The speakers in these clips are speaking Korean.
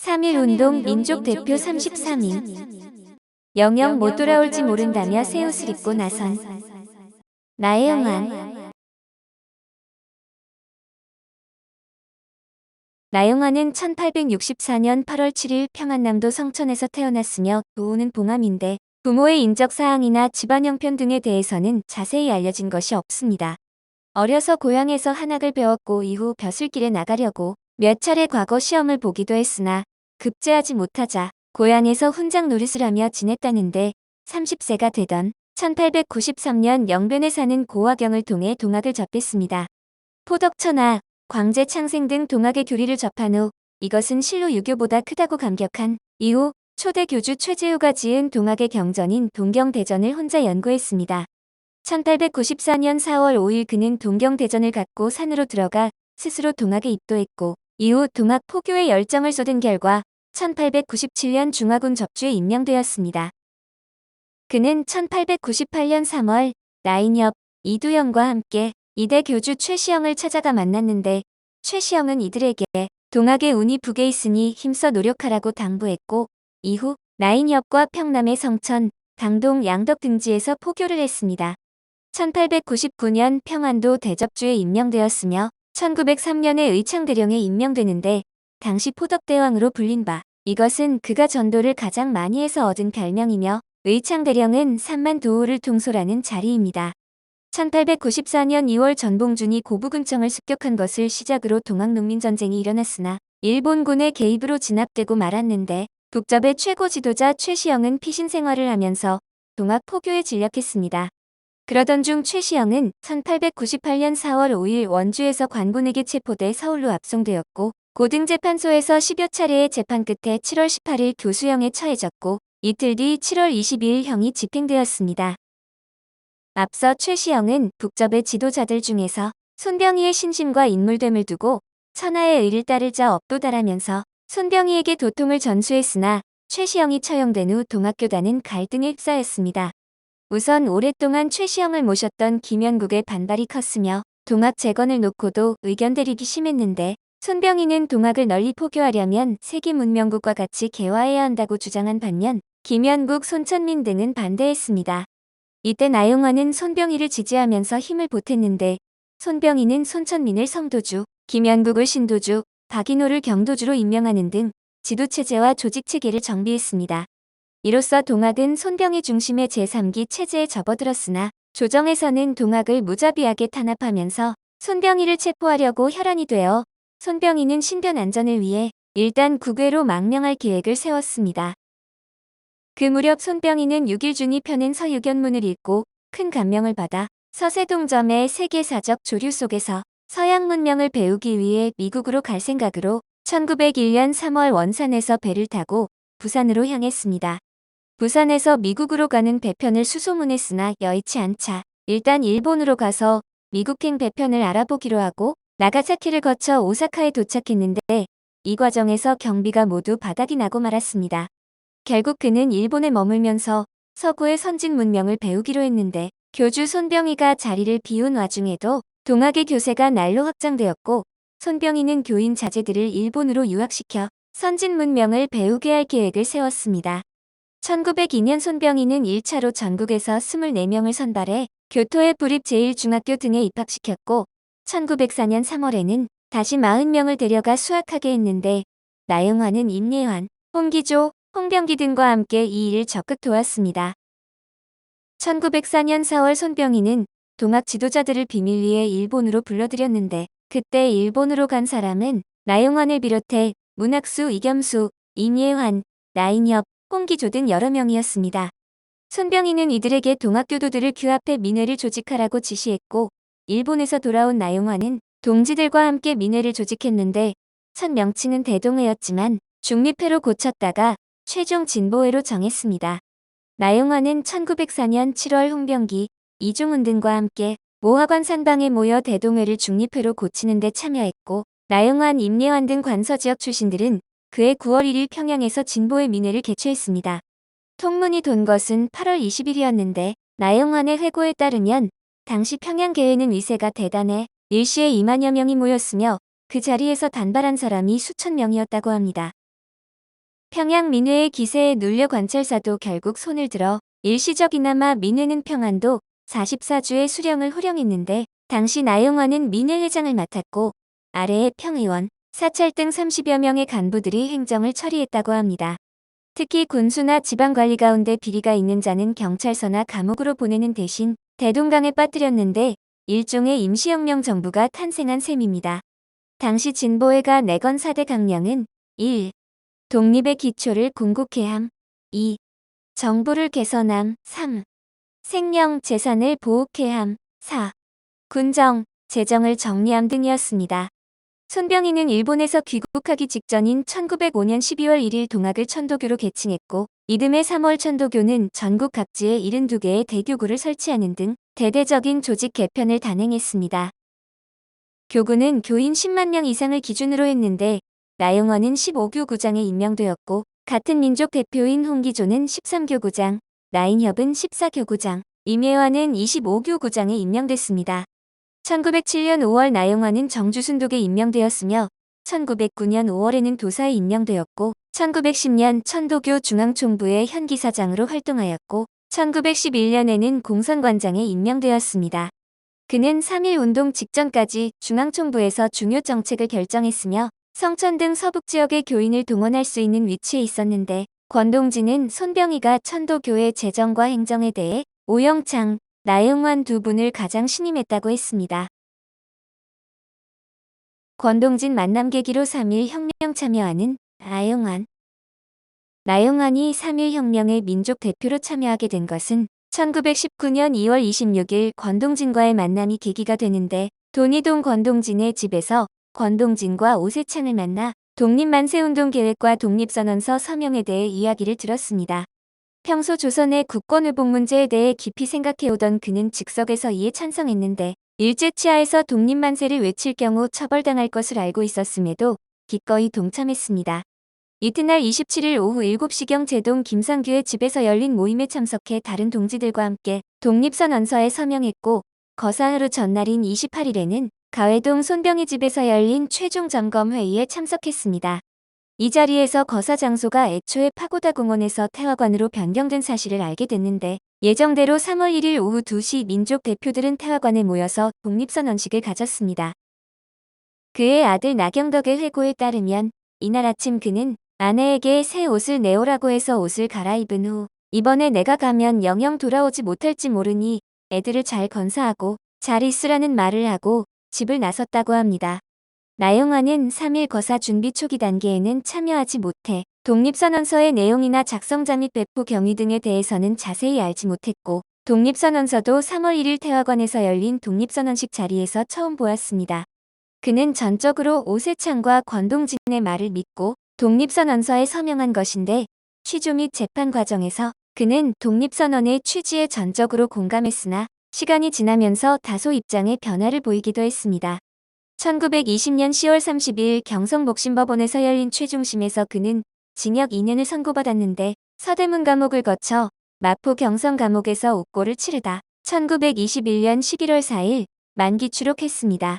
3.1운동 민족 대표 33인 영영 못 돌아올지 모른다며 새 옷을 입고 나선. 나혜영환 나영환은 1864년 8월 7일 평안남도 성천에서 태어났으며 도우는 봉암인데 부모의 인적 사항이나 집안 형편 등에 대해서는 자세히 알려진 것이 없습니다. 어려서 고향에서 한학을 배웠고 이후 벼슬길에 나가려고 몇 차례 과거 시험을 보기도 했으나 급제하지 못하자 고향에서 훈장 노릇을 하며 지냈다는데 30세가 되던 1893년 영변에 사는 고화경을 통해 동학을 접했습니다. 포덕천하, 광제 창생 등 동학의 교리를 접한 후 이것은 실로 유교보다 크다고 감격한 이후 초대 교주 최재우가 지은 동학의 경전인 동경대전을 혼자 연구했습니다. 1894년 4월 5일 그는 동경대전을 갖고 산으로 들어가 스스로 동학에 입도했고 이후 동학 포교에 열정을 쏟은 결과 1897년 중화군 접주에 임명되었습니다. 그는 1898년 3월 나인엽, 이두영과 함께 이대 교주 최시영을 찾아가 만났는데 최시영은 이들에게 동학의 운이 북에 있으니 힘써 노력하라고 당부했고 이후 나인엽과 평남의 성천, 강동 양덕 등지에서 포교를 했습니다. 1899년 평안도 대접주에 임명되었으며 1903년에 의창대령에 임명되는데 당시 포덕대왕으로 불린 바 이것은 그가 전도를 가장 많이 해서 얻은 별명이며 의창대령은 3만 도우를 통솔하는 자리입니다. 1894년 2월 전봉준이 고부군청을 습격한 것을 시작으로 동학농민전쟁이 일어났으나 일본군의 개입으로 진압되고 말았는데 북접의 최고 지도자 최시영은 피신 생활을 하면서 동학 포교에 진력했습니다. 그러던 중 최시영은 1898년 4월 5일 원주에서 관군에게 체포돼 서울로 압송되었고 고등재판소에서 10여 차례의 재판 끝에 7월 18일 교수형에 처해졌고 이틀 뒤 7월 22일 형이 집행되었습니다. 앞서 최시영은 북접의 지도자들 중에서 손병희의 신심과 인물됨을 두고 천하의 의를 따를 자 없도다라면서 손병희에게 도통을 전수했으나 최시영이 처형된 후 동학교단은 갈등에 휩싸였습니다. 우선 오랫동안 최시영을 모셨던 김연국의 반발이 컸으며 동학 재건을 놓고도 의견 대립이 심했는데 손병희는 동학을 널리 포교하려면 세계 문명국과 같이 개화해야 한다고 주장한 반면 김연국, 손천민 등은 반대했습니다. 이때 나용화는 손병희를 지지하면서 힘을 보탰는데 손병희는 손천민을 성도주, 김연국을 신도주, 박인호를 경도주로 임명하는 등 지도체제와 조직체계를 정비했습니다. 이로써 동학은 손병희 중심의 제3기 체제에 접어들었으나 조정에서는 동학을 무자비하게 탄압하면서 손병희를 체포하려고 혈안이 되어 손병희는 신변 안전을 위해 일단 국외로 망명할 계획을 세웠습니다. 그 무렵 손병희는 6일 중이 펴낸 서유견문을 읽고 큰 감명을 받아 서세동점의 세계사적 조류 속에서 서양 문명을 배우기 위해 미국으로 갈 생각으로 1901년 3월 원산에서 배를 타고 부산으로 향했습니다. 부산에서 미국으로 가는 배편을 수소문했으나 여의치 않자 일단 일본으로 가서 미국행 배편을 알아보기로 하고 나가사키를 거쳐 오사카에 도착했는데 이 과정에서 경비가 모두 바닥이 나고 말았습니다. 결국 그는 일본에 머물면서 서구의 선진 문명을 배우기로 했는데 교주 손병희가 자리를 비운 와중에도 동학의 교세가 날로 확장되었고 손병희는 교인 자제들을 일본으로 유학시켜 선진 문명을 배우게 할 계획을 세웠습니다. 1902년 손병희는 1차로 전국에서 24명을 선발해 교토의 부립 제1중학교 등에 입학시켰고 1904년 3월에는 다시 40명을 데려가 수학하게 했는데 나영환은 임예환, 홍기조, 홍병기 등과 함께 이 일을 적극 도왔습니다. 1904년 4월 손병희는 동학 지도자들을 비밀리에 일본으로 불러들였는데 그때 일본으로 간 사람은 나영환을 비롯해 문학수 이겸수, 임예환, 나인엽, 홍기조 등 여러 명이었습니다. 손병희는 이들에게 동학교도들을 규합해 민회를 조직하라고 지시했고 일본에서 돌아온 나용화는 동지들과 함께 민회를 조직했는데 첫 명칭은 대동회였지만 중립회로 고쳤다가 최종 진보회로 정했습니다. 나용화는 1904년 7월 홍병기, 이종훈 등과 함께 모하관 산방에 모여 대동회를 중립회로 고치는 데 참여했고 나용환, 임예환 등 관서 지역 출신들은 그해 9월 1일 평양에서 진보의 민회를 개최했습니다. 통문이 돈 것은 8월 20일이었는데 나영환의 회고에 따르면 당시 평양계에는 위세가 대단해 일시에 2만여 명이 모였으며 그 자리에서 단발한 사람이 수천 명이었다고 합니다. 평양 민회의 기세에 눌려 관찰사도 결국 손을 들어 일시적이나마 민회는 평안도 44주의 수령을 호령했는데 당시 나영원은 민회 회장을 맡았고 아래에 평의원, 사찰 등 30여 명의 간부들이 행정을 처리했다고 합니다. 특히 군수나 지방관리 가운데 비리가 있는 자는 경찰서나 감옥으로 보내는 대신 대동강에 빠뜨렸는데 일종의 임시혁명 정부가 탄생한 셈입니다. 당시 진보회가 내건 4대 강령은 1. 독립의 기초를 궁극해 함 2. 정부를 개선함 3. 생명, 재산을 보호해 함 4. 군정, 재정을 정리함 등이었습니다. 손병희는 일본에서 귀국하기 직전인 1905년 12월 1일 동학을 천도교로 개칭했고 이듬해 3월 천도교는 전국 각지에 72개의 대교구를 설치하는 등 대대적인 조직 개편을 단행했습니다. 교구는 교인 10만 명 이상을 기준으로 했는데 나영원은 15교 구장에 임명되었고 같은 민족 대표인 홍기조는 13교 구장, 나인협은 14교 구장, 임예화는 25교 구장에 임명됐습니다. 1907년 5월 나영화는 정주순독에 임명되었으며 1909년 5월에는 도사에 임명되었고 1910년 천도교 중앙총부의 현기사장으로 활동하였고 1911년에는 공선관장에 임명되었습니다. 그는 3.1운동 직전까지 중앙총부에서 중요 정책을 결정했으며 성천 등 서북 지역의 교인을 동원할 수 있는 위치에 있었는데 권동진은 손병희가 천도교회 재정과 행정에 대해 오영창, 나영환 두 분을 가장 신임했다고 했습니다. 권동진 만남 계기로 3.1 혁명 참여하는 나영환 나영환이 3.1 혁명의 민족 대표로 참여하게 된 것은 1919년 2월 26일 권동진과의 만남이 계기가 되는데 돈이동 권동진의 집에서 권동진과 오세창을 만나 독립만세운동 계획과 독립선언서 서명에 대해 이야기를 들었습니다. 평소 조선의 국권의복 문제에 대해 깊이 생각해오던 그는 즉석에서 이에 찬성했는데 일제치하에서 독립만세를 외칠 경우 처벌당할 것을 알고 있었음에도 기꺼이 동참했습니다. 이튿날 27일 오후 7시경 제동 김상규의 집에서 열린 모임에 참석해 다른 동지들과 함께 독립선언서에 서명했고 거사하루 전날인 28일에는 가회동 손병희 집에서 열린 최종 점검 회의에 참석했습니다. 이 자리에서 거사 장소가 애초에 파고다 공원에서 태화관으로 변경된 사실을 알게 됐는데 예정대로 3월 1일 오후 2시 민족 대표들은 태화관에 모여서 독립선언식을 가졌습니다. 그의 아들 나경덕의 회고에 따르면 이날 아침 그는 아내에게 새 옷을 내오라고 해서 옷을 갈아입은 후 이번에 내가 가면 영영 돌아오지 못할지 모르니 애들을 잘 건사하고 잘 있으라는 말을 하고 집을 나섰다고 합니다. 나영화는 3일 거사 준비 초기 단계에는 참여하지 못해 독립선언서의 내용이나 작성자 및 배포 경위 등에 대해서는 자세히 알지 못했고 독립선언서도 3월 1일 태화관에서 열린 독립선언식 자리에서 처음 보았습니다. 그는 전적으로 오세창과 권동진의 말을 믿고 독립선언서에 서명한 것인데 취조 및 재판 과정에서 그는 독립선언의 취지에 전적으로 공감했으나 시간이 지나면서 다소 입장에 변화를 보이기도 했습니다. 1920년 10월 30일 경성복심법원에서 열린 최중심에서 그는 징역 2년을 선고받았는데 서대문 감옥을 거쳐 마포 경성 감옥에서 옥고를 치르다 1921년 11월 4일 만기 추록했습니다.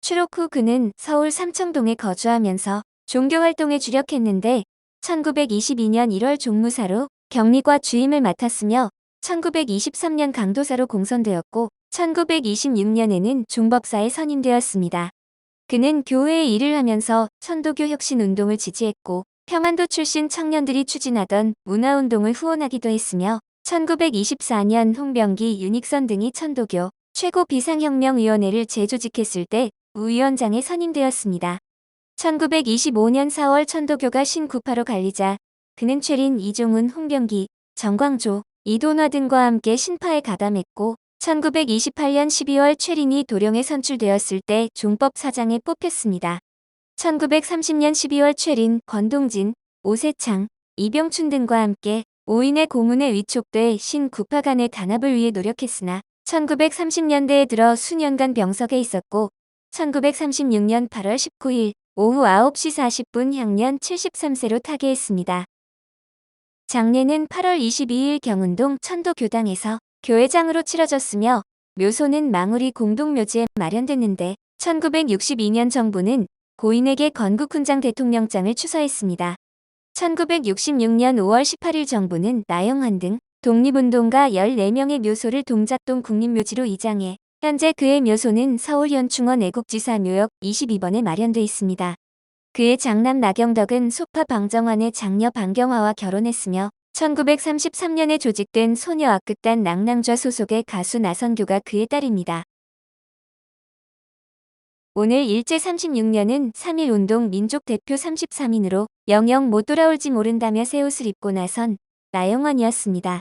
추록 후 그는 서울 삼청동에 거주하면서 종교활동에 주력했는데 1922년 1월 종무사로 격리과 주임을 맡았으며 1923년 강도사로 공선되었고 1926년에는 종법사에 선임되었습니다. 그는 교회에 일을 하면서 천도교 혁신 운동을 지지했고 평안도 출신 청년들이 추진하던 문화운동을 후원하기도 했으며 1924년 홍병기, 윤익선 등이 천도교 최고 비상혁명위원회를 재조직했을 때 우위원장에 선임되었습니다. 1925년 4월 천도교가 신구파로 갈리자 그는 최린, 이종훈, 홍병기, 정광조, 이돈화 등과 함께 신파에 가담했고 1928년 12월 최린이 도령에 선출되었을 때 종법 사장에 뽑혔습니다. 1930년 12월 최린, 권동진, 오세창, 이병춘 등과 함께 5인의 고문에 위촉돼 신구파 간의 단합을 위해 노력했으나 1930년대에 들어 수년간 병석에 있었고 1936년 8월 19일 오후 9시 40분 향년 73세로 타계했습니다. 장례는 8월 22일 경운동 천도교당에서 교회장으로 치러졌으며 묘소는 망우리 공동묘지에 마련됐는데 1962년 정부는 고인에게 건국훈장 대통령장을 추서했습니다. 1966년 5월 18일 정부는 나영환 등 독립운동가 14명의 묘소를 동작동 국립묘지로 이장해 현재 그의 묘소는 서울 현충원 애국지사 묘역 22번에 마련돼 있습니다. 그의 장남 나경덕은 소파 방정환의 장녀 방경화와 결혼했으며 1933년에 조직된 소녀 악극단 낭낭좌 소속의 가수 나선규가 그의 딸입니다. 오늘 일제 36년은 3.1운동 민족 대표 33인으로 영영 못 돌아올지 모른다며 새 옷을 입고 나선 나영환이었습니다.